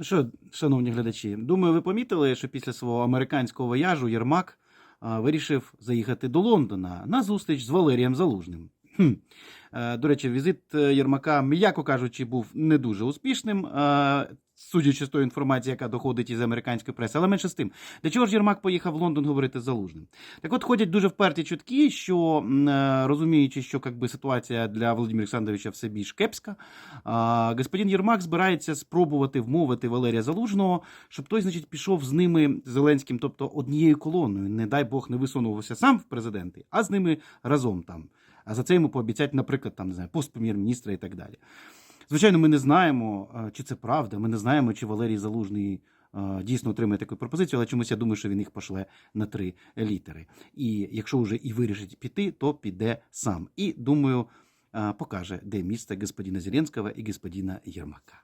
Ну що, шановні глядачі, думаю, ви помітили, що після свого американського вояжу Єрмак вирішив заїхати до Лондона на зустріч з Валерієм Залужним. Хм. Е, До речі, візит е, Єрмака, м'яко кажучи, був не дуже успішним, е, судячи з тої інформації, яка доходить із американської преси, але менше з тим. Для чого ж Єрмак поїхав в Лондон говорити з Залужним? Так от ходять дуже вперті чутки, що розуміючи, що якби, ситуація для Володимира Олександровича все більш кепська, господин Єрмак збирається спробувати вмовити Валерія Залужного, щоб той, значить, пішов з ними Зеленським, тобто однією колоною. Не дай Бог не висунувався сам в президенти, а з ними разом там. А за це йому пообіцять, наприклад, там не знаю, пост прем'єр-міністра і так далі. Звичайно, ми не знаємо, е, чи це правда. Ми не знаємо, чи Валерій Залужний е, дійсно отримає таку пропозицію, але чомусь я думаю, що він їх пошле на три літери. І якщо вже і вирішить піти, то піде сам. І думаю, е, покаже, де місце господина Зеленського і господина Єрмака.